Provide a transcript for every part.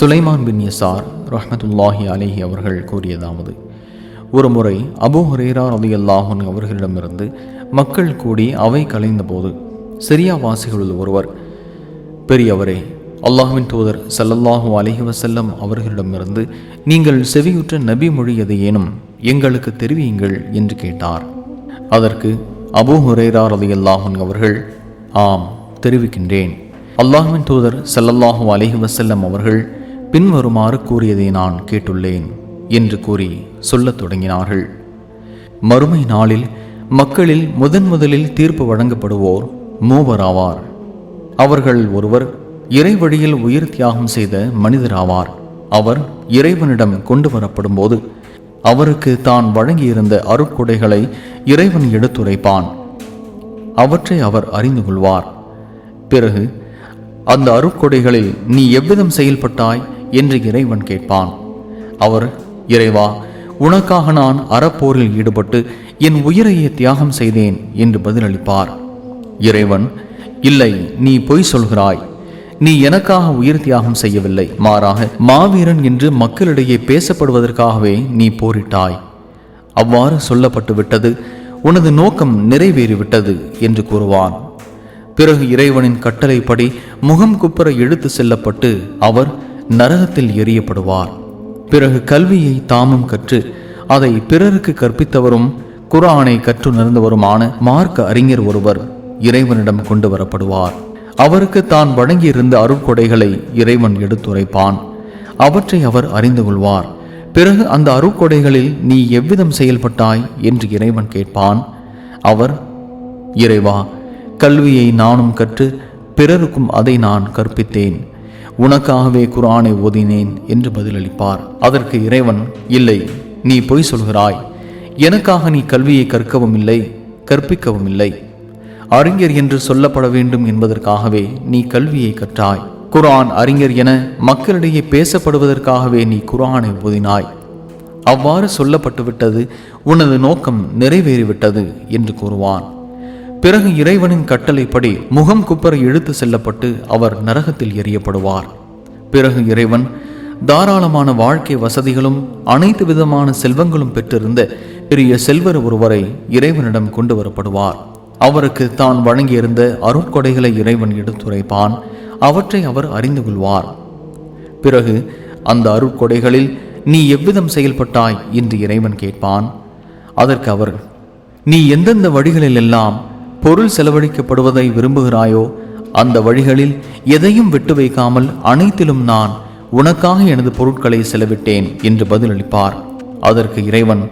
சுலைமான் பின் யசார் ரஹமத்துல்லாஹி அலேஹி அவர்கள் கூறியதாவது ஒரு முறை அபு ஹுரேரா ரதி அல்லாஹன் அவர்களிடமிருந்து மக்கள் கூடி அவை கலைந்தபோது சிரியா வாசிகளுள் ஒருவர் பெரியவரே அல்லாஹ்வின் தூதர் ஸல்லல்லாஹு அலஹி வசல்லம் அவர்களிடமிருந்து நீங்கள் செவியுற்ற நபி மொழி எதையேனும் எங்களுக்கு தெரிவியுங்கள் என்று கேட்டார். அதற்கு அபூ ஹுரைரா அல்லாஹன் அவர்கள் ஆம் தெரிவிக்கின்றேன். அல்லாஹுவின் தூதர் ஸல்லல்லாஹு அலஹி வசல்லம் அவர்கள் பின்வருமாறு கூறியதை நான் கேட்டுள்ளேன் என்று கூறி சொல்லத் தொடங்கினார்கள். மறுமை நாளில் மக்களில் முதன் முதலில் தீர்ப்பு வழங்கப்படுவோர் மூவர் ஆவார் அவர்கள் ஒருவர் இறை வழியில் உயிர் தியாகம் செய்த மனிதராவார். அவர் இறைவனிடம் கொண்டு வரப்படும்போது அவருக்கு தான் வழங்கியிருந்த அருட்கொடைகளை இறைவன் எடுத்துரைப்பான். அவற்றை அவர் அறிந்து கொள்வார். பிறகு அந்த அருட்கொடைகளில் நீ எவ்விதம் செயல்பட்டாய்? என்று இறைவன் கேட்பான். அவர் இறைவா உனக்காக நான் அறப்போரில் ஈடுபட்டு என் உயிரையே தியாகம் செய்தேன் என்று பதிலளிப்பார். இறைவன் இல்லை நீ பொய் சொல்கிறாய். நீ எனக்காக உயிர் தியாகம் செய்யவில்லை. மாறாக மாவீரன் என்று மக்களிடையே பேசப்படுவதற்காகவே நீ போரிட்டாய். அவ்வாறு சொல்லப்பட்டு விட்டது உனது நோக்கம் நிறைவேறிவிட்டது என்று கூறுவான். பிறகு இறைவனின் கட்டளைப்படி முகம் குப்புற இழுத்து செல்லப்பட்டு அவர் நரகத்தில் எறியப்படுவார். பிறகு கல்வியை தாமும் கற்று அதை பிறருக்கு கற்பித்தவரும் குரானை கற்றுணர்ந்தவருமான மார்க்க அறிஞர் ஒருவர் இறைவனிடம் கொண்டு வரப்படுவார். அவருக்கு தான் வழங்கியிருந்த அருட்கொடைகளை இறைவன் எடுத்துரைப்பான். அவற்றை அவர் அறிந்து கொள்வார். பிறகு அந்த அருட்கொடைகளில் நீ எவ்விதம் செயல்பட்டாய் என்று இறைவன் கேட்பான். அவர் இறைவா கல்வியை நானும் கற்று பிறருக்கும் அதை நான் கற்பித்தேன். உனக்காகவே குரானை ஓதினேன் என்று பதிலளிப்பார். அதற்கு இறைவன் இல்லை நீ பொய் சொல்கிறாய். எனக்காக நீ கல்வியை கற்கவும் இல்லை கற்பிக்கவும் இல்லை. அறிஞர் என்று சொல்லப்பட வேண்டும் என்பதற்காகவே நீ கல்வியை கற்றாய். குரான் அறிஞர் என மக்களிடையே பேசப்படுவதற்காகவே நீ குரானை ஓதினாய். அவ்வாறு சொல்லப்பட்டுவிட்டது உனது நோக்கம் நிறைவேறிவிட்டது என்று கூறுவான். பிறகு இறைவனின் கட்டளைப்படி முகம் குப்பர இழுத்து செல்லப்பட்டு அவர் நரகத்தில் எரியப்படுவார் பிறகு இறைவன் தாராளமான வாழ்க்கை வசதிகளும் அனைத்து விதமான செல்வங்களும் பெற்றிருந்த பெரிய செல்வர் ஒருவரை இறைவனிடம் கொண்டு வரப்படுவார். அவருக்கு தான் வழங்கியிருந்த அருட்கொடைகளை இறைவன் எடுத்துரைப்பான். அவற்றை அவர் அறிந்து கொள்வார். பிறகு அந்த அருட்கொடைகளில் நீ எவ்விதம் செயல்பட்டாய்? என்று இறைவன் கேட்பான். அதற்கு அவர் நீ எந்தெந்த வழிகளில் எல்லாம் பொருள் செலவழிக்கப்படுவதை விரும்புகிறாயோ அந்த வழிகளில் எதையும் விட்டு வைக்காமல் அனைத்திலும் நான் உனக்காக எனது பொருட்களை செலவிட்டேன் என்று பதிலளிப்பார். அதற்கு இறைவன்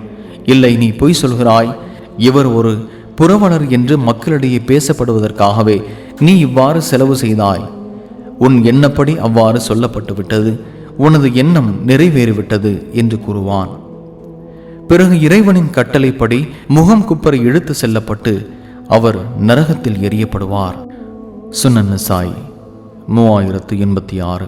இல்லை நீ பொய் சொல்கிறாய். இவர் ஒரு புறவலர் என்று மக்களிடையே பேசப்படுவதற்காகவே நீ இவ்வாறு செலவு செய்தாய். உன் எண்ணப்படி அவ்வாறு சொல்லப்பட்டு விட்டது உனது எண்ணம் நிறைவேறிவிட்டது என்று கூறுவான். பிறகு இறைவனின் கட்டளைப்படி முகம் குப்பரை இழுத்து செல்லப்பட்டு அவர் நரகத்தில் எரியப்படுவார் சுனன் சாய் மூவாயிரத்து எண்பத்தி ஆறு.